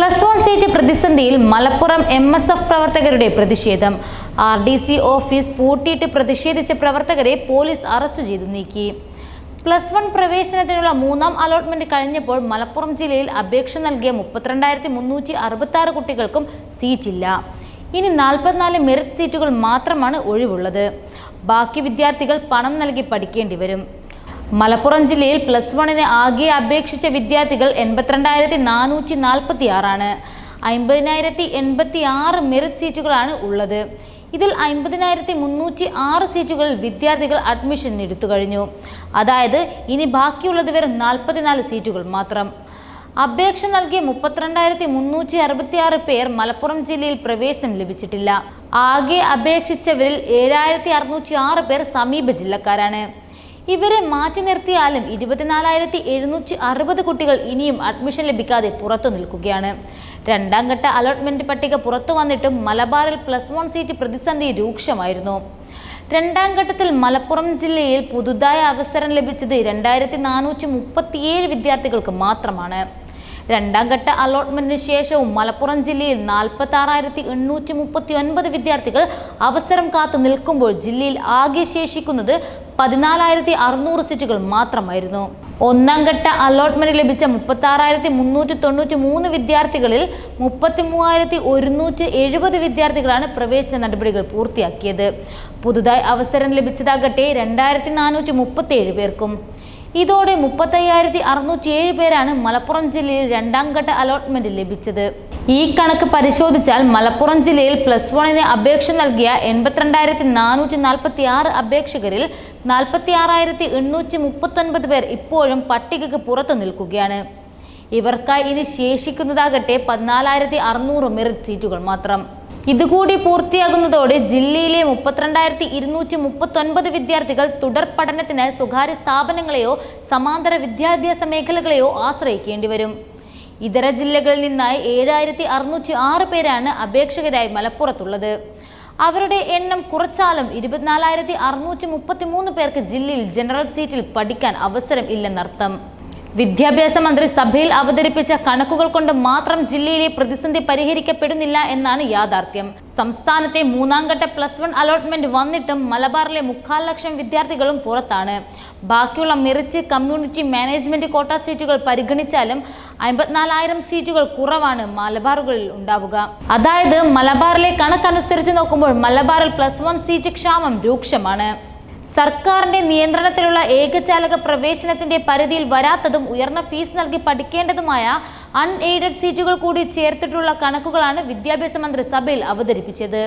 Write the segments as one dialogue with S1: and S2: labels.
S1: Plus one seat പ്രതിസന്ധിയിൽ Malappuram M S F പ്രവർത്തകരുടെ പ്രതിഷേധം. ആർ ഡി സി ഓഫീസ് പൂട്ടിയിട്ട് പ്രതിഷേധിച്ച പ്രവർത്തകരെ പോലീസ് അറസ്റ്റ് ചെയ്തു നീക്കി. പ്ലസ് വൺ പ്രവേശനത്തിനുള്ള മൂന്നാം അലോട്ട്മെന്റ് കഴിഞ്ഞപ്പോൾ മലപ്പുറം ജില്ലയിൽ അപേക്ഷ നൽകിയ മുപ്പത്തിരണ്ടായിരത്തി മുന്നൂറ്റി അറുപത്തി ആറ് കുട്ടികൾക്കും സീറ്റില്ല. ഇനി നാൽപ്പത്തിനാല് മെറിറ്റ് സീറ്റുകൾ മാത്രമാണ് ഒഴിവുള്ളത്. ബാക്കി വിദ്യാർത്ഥികൾ പണം നൽകി പഠിക്കേണ്ടി വരും. മലപ്പുറം ജില്ലയിൽ പ്ലസ് വണ്ണിന് ആകെ അപേക്ഷിച്ച വിദ്യാർത്ഥികൾ എൺപത്തിരണ്ടായിരത്തി നാനൂറ്റി നാൽപ്പത്തി ആറാണ് അമ്പതിനായിരത്തി എൺപത്തി ആറ് മെറിറ്റ് സീറ്റുകളാണ് ഉള്ളത്. ഇതിൽ അമ്പതിനായിരത്തി മുന്നൂറ്റി ആറ് സീറ്റുകളിൽ വിദ്യാർത്ഥികൾ അഡ്മിഷൻ എടുത്തു കഴിഞ്ഞു. അതായത് ഇനി ബാക്കിയുള്ളത് വെറും നാൽപ്പത്തിനാല് സീറ്റുകൾ മാത്രം. അപേക്ഷ നൽകിയ മുപ്പത്തിരണ്ടായിരത്തി മുന്നൂറ്റി അറുപത്തി ആറ് പേർ മലപ്പുറം ജില്ലയിൽ പ്രവേശനം ലഭിച്ചിട്ടില്ല. ആകെ അപേക്ഷിച്ചവരിൽ ഏഴായിരത്തി അറുന്നൂറ്റി ആറ് പേർ സമീപ ജില്ലക്കാരാണ്. ഇവരെ മാറ്റി നിർത്തിയാലും ഇരുപത്തിനാലായിരത്തി എഴുന്നൂറ്റി അറുപത് കുട്ടികൾ ഇനിയും അഡ്മിഷൻ ലഭിക്കാതെ പുറത്തു നിൽക്കുകയാണ്. രണ്ടാം ഘട്ട അലോട്ട്മെന്റ് പട്ടിക പുറത്തു വന്നിട്ടും മലബാറിൽ പ്ലസ് വൺ സീറ്റ് പ്രതിസന്ധി രൂക്ഷമായിരുന്നു. രണ്ടാം ഘട്ടത്തിൽ മലപ്പുറം ജില്ലയിൽ പുതുതായി അവസരം ലഭിച്ചത് രണ്ടായിരത്തി നാനൂറ്റി മുപ്പത്തിയേഴ് വിദ്യാർത്ഥികൾക്ക് മാത്രമാണ്. രണ്ടാം ഘട്ട അലോട്ട്മെന്റിന് ശേഷവും മലപ്പുറം ജില്ലയിൽ നാൽപ്പത്തി ആറായിരത്തി എണ്ണൂറ്റി മുപ്പത്തി ഒൻപത് വിദ്യാർത്ഥികൾ അവസരം കാത്തു നിൽക്കുമ്പോൾ ജില്ലയിൽ ആകെ ശേഷിക്കുന്നത് പതിനാലായിരത്തി അറുന്നൂറ് സീറ്റുകൾ മാത്രമായിരുന്നു. ഒന്നാം ഘട്ട അലോട്ട്മെന്റ് ലഭിച്ച മുപ്പത്തി ആറായിരത്തി മുന്നൂറ്റി തൊണ്ണൂറ്റി മൂന്ന് വിദ്യാർത്ഥികളിൽ മുപ്പത്തി മൂവായിരത്തി ഒരുന്നൂറ്റി എഴുപത് വിദ്യാർത്ഥികളാണ് പ്രവേശന നടപടികൾ പൂർത്തിയാക്കിയത്. പുതുതായി അവസരം ലഭിച്ചതാകട്ടെ രണ്ടായിരത്തി നാനൂറ്റി മുപ്പത്തി ഏഴ് പേർക്കും. ഇതോടെ മുപ്പത്തയ്യായിരത്തി അറുന്നൂറ്റി ഏഴ് പേരാണ് മലപ്പുറം ജില്ലയിൽ രണ്ടാം ഘട്ട അലോട്ട്മെന്റ് ലഭിച്ചത്. ഈ കണക്ക് പരിശോധിച്ചാൽ മലപ്പുറം ജില്ലയിൽ പ്ലസ് വണ്ണിന് അപേക്ഷ നൽകിയ എൺപത്തിരണ്ടായിരത്തി നാനൂറ്റി നാൽപ്പത്തി ആറ് അപേക്ഷകരിൽ നാൽപ്പത്തി ആറായിരത്തി എണ്ണൂറ്റി മുപ്പത്തൊൻപത് പേർ ഇപ്പോഴും പട്ടികയ്ക്ക് പുറത്തു നിൽക്കുകയാണ്. ഇവർക്കായി ഇനി ശേഷിക്കുന്നതാകട്ടെ പതിനാലായിരത്തി അറുന്നൂറ് മെറിറ്റ് സീറ്റുകൾ മാത്രം. ഇതുകൂടി പൂർത്തിയാകുന്നതോടെ ജില്ലയിലെ മുപ്പത്തിരണ്ടായിരത്തി ഇരുന്നൂറ്റി മുപ്പത്തൊൻപത് വിദ്യാർത്ഥികൾ തുടർ പഠനത്തിന് സ്വകാര്യ സ്ഥാപനങ്ങളെയോ സമാന്തര വിദ്യാഭ്യാസ മേഖലകളെയോ ആശ്രയിക്കേണ്ടി വരും. ഇതര ജില്ലകളിൽ നിന്നായി ഏഴായിരത്തി അറുന്നൂറ്റി ആറ് പേരാണ് അപേക്ഷകരായി മലപ്പുറത്തുള്ളത്. അവരുടെ എണ്ണം കുറച്ചാലും ഇരുപത്തിനാലായിരത്തി അറുന്നൂറ്റി മുപ്പത്തി മൂന്ന് പേർക്ക് ജില്ലയിൽ ജനറൽ സീറ്റിൽ പഠിക്കാൻ അവസരം ഇല്ലെന്നർത്ഥം. വിദ്യാഭ്യാസ മന്ത്രി സഭയിൽ അവതരിപ്പിച്ച കണക്കുകൾ കൊണ്ട് മാത്രം ജില്ലയിലെ പ്രതിസന്ധി പരിഹരിക്കപ്പെടുന്നില്ല എന്നാണ് യാഥാർത്ഥ്യം. സംസ്ഥാനത്തെ മൂന്നാം ഘട്ട പ്ലസ് വൺ അലോട്ട്മെന്റ് വന്നിട്ടും മലബാറിലെ മുക്കാൽ ലക്ഷം വിദ്യാർത്ഥികളും പുറത്താണ്. ബാക്കിയുള്ള മെറിറ്റ് കമ്മ്യൂണിറ്റി മാനേജ്മെന്റ് കോട്ട സീറ്റുകൾ പരിഗണിച്ചാലും അമ്പത്തിനാലായിരം സീറ്റുകൾ കുറവാണ് മലബാറുകളിൽ ഉണ്ടാവുക. അതായത് മലബാറിലെ കണക്കനുസരിച്ച് നോക്കുമ്പോൾ മലബാറിൽ പ്ലസ് വൺ സീറ്റ് ക്ഷാമം രൂക്ഷമാണ്. സർക്കാരിന്റെ നിയന്ത്രണത്തിലുള്ള ഏകജാലക പ്രവേശനത്തിന്റെ പരിധിയിൽ വരാത്തതും ഉയർന്ന ഫീസ് നൽകി പഠിക്കേണ്ടതുമായ അൺഎയ്ഡഡ് സീറ്റുകൾ കൂടി ചേർത്തിട്ടുള്ള കണക്കുകളാണ് വിദ്യാഭ്യാസ മന്ത്രി സഭയിൽ അവതരിപ്പിച്ചത്.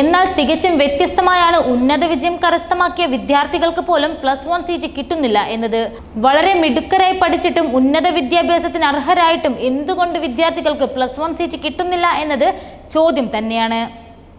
S1: എന്നാൽ തികച്ചും വ്യത്യസ്തമായാണ് ഉന്നത വിജയം കരസ്ഥമാക്കിയ വിദ്യാർത്ഥികൾക്ക് പോലും പ്ലസ് വൺ സീറ്റ് കിട്ടുന്നില്ല എന്നത്. വളരെ മിടുക്കരായി പഠിച്ചിട്ടും ഉന്നത വിദ്യാഭ്യാസത്തിന് അർഹരായിട്ടും എന്തുകൊണ്ട് വിദ്യാർത്ഥികൾക്ക് പ്ലസ് വൺ സീറ്റ് കിട്ടുന്നില്ല എന്നത് ചോദ്യം തന്നെയാണ്.